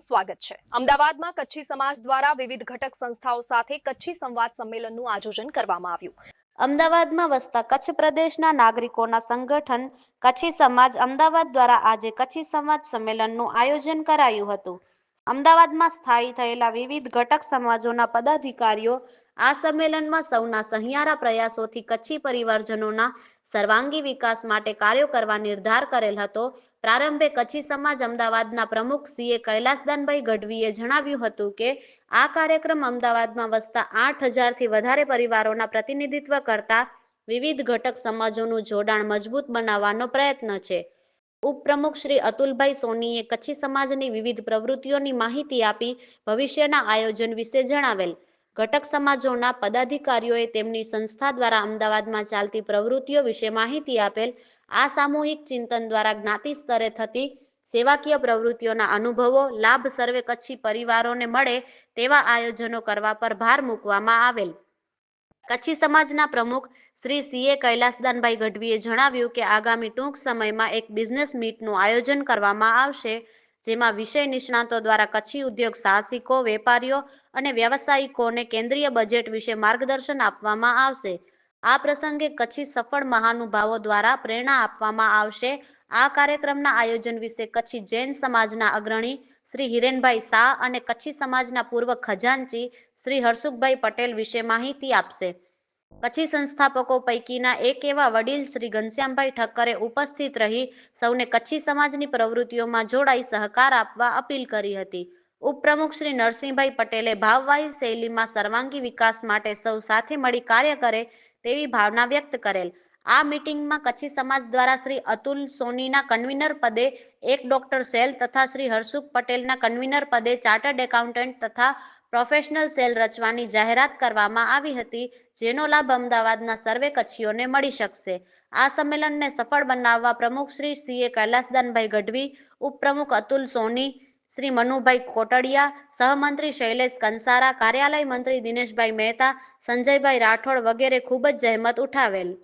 સ્વાગત છે. અમદાવાદમાં કચ્છી સમાજ દ્વારા વિવિધ ઘટક સંસ્થાઓ સાથે કચ્છી સંવાદ સંમેલનનું આયોજન કરવામાં આવ્યું. અમદાવાદમાં વસતા કચ્છ પ્રદેશના નાગરિકોના સંગઠન કચ્છી સમાજ અમદાવાદ દ્વારા આજે કચ્છી સંવાદ સંમેલનનું આયોજન કરાયું હતું. અમદાવાદમાં સ્થાયી થયેલા વિવિધ ઘટક સમાજોના પદાધિકારીઓ આ સંમેલનમાં સૌના સહિયારા પ્રયાસોથી કચ્છી પરિવારજનોના સર્વાંગી વિકાસ માટે કાર્યો કરવા નિર્ધાર કરેલ હતો. પ્રારંભે કચ્છી સમાજ અમદાવાદના પ્રમુખ સીએ કૈલાસદાનભાઈ ગઢવીએ જણાવ્યું હતું કે, આ કાર્યક્રમ અમદાવાદમાં વસતા આઠ હજારથી વધારે પરિવારોના પ્રતિનિધિત્વ કરતા વિવિધ ઘટક સમાજોનું જોડાણ મજબૂત બનાવવાનો પ્રયત્ન છે. ઉપપ્રમુખ શ્રી અતુલભાઈ સોનીએ કચ્છી સમાજની વિવિધ પ્રવૃત્તિઓની માહિતી આપી ભવિષ્યના આયોજન વિશે જણાવેલ. ઘટક સમાજોના પદાધિકારીઓએ તેમની સંસ્થા દ્વારા અમદાવાદમાં ચાલતી પ્રવૃત્તિઓ વિશે માહિતી આપેલ આ સામૂહિક ચિંતન દ્વારા જ્ઞાતિ સ્તરે થતી સેવાકીય પ્રવૃત્તિઓના અનુભવો, લાભ સર્વે કચ્છી પરિવારોને મળે તેવા આયોજનો કરવા પર ભાર મૂકવામાં આવેલ. કચ્છી સમાજના પ્રમુખ શ્રી સીએ કૈલાસદાનભાઈ ગઢવીએ જણાવ્યું કે આગામી ટૂંક સમયમાં એક બિઝનેસ મીટનું આયોજન કરવામાં આવશે. જેમાં વિષય નિષ્ણાતો દ્વારા કચ્છી ઉદ્યોગ, સાહસિકો, વેપારીઓ અને વ્યવસાયિકોને કેન્દ્રીય બજેટ વિશે માર્ગદર્શન આપવામાં આવશે. આ પ્રસંગે કચ્છી સફળ મહાનુભાવો દ્વારા પ્રેરણા આપવામાં આવશે. આ કાર્યક્રમના આયોજન વિશે કચ્છી જૈન સમાજના અગ્રણી શ્રી હિરેનભાઈ શાહ અને કચ્છી સમાજના પૂર્વ ખજાનચી શ્રી હર્ષુખભાઈ પટેલ વિશે માહિતી આપશે. કચ્છી સંસ્થાપકો પૈકીના એક એવા વડીલ શ્રી ઘનશ્યામભાઈ ઠક્કરે ઉપસ્થિત રહી સૌને કચ્છી સમાજની પ્રવૃત્તિઓમાં જોડાઈ સહકાર આપવા અપીલ કરી હતી. ઉપપ્રમુખ શ્રી નરસિંહભાઈ પટેલે ભાવવાહી શૈલીમાં સર્વાંગી વિકાસ માટે સૌ સાથે મળી કાર્ય કરે તેવી ભાવના વ્યક્ત કરેલ. આ મીટિંગમાં કચ્છી સમાજ દ્વારા શ્રી અતુલ સોનીના કન્વીનર પદે એક ડોક્ટર સેલ તથા શ્રી હરસુખ પટેલના કન્વીનર પદે ચાર્ટર્ડ એકાઉન્ટન્ટ તથા પ્રોફેશનલ સેલ રચવાની જાહેરાત કરવામાં આવી હતી, જેનો લાભ અમદાવાદના સર્વે કચ્છીઓને મળી શકશે. આ સંમેલનને સફળ બનાવવા પ્રમુખ શ્રી સીએ કૈલાસદાનભાઈ ગઢવી, ઉપપ્રમુખ અતુલ સોની, શ્રી મનુભાઈ કોટડિયા, સહમંત્રી શૈલેષ કંસારા, કાર્યાલય મંત્રી દિનેશભાઈ મહેતા, સંજયભાઈ રાઠોડ વગેરે ખૂબ જ જહેમત ઉઠાવેલ.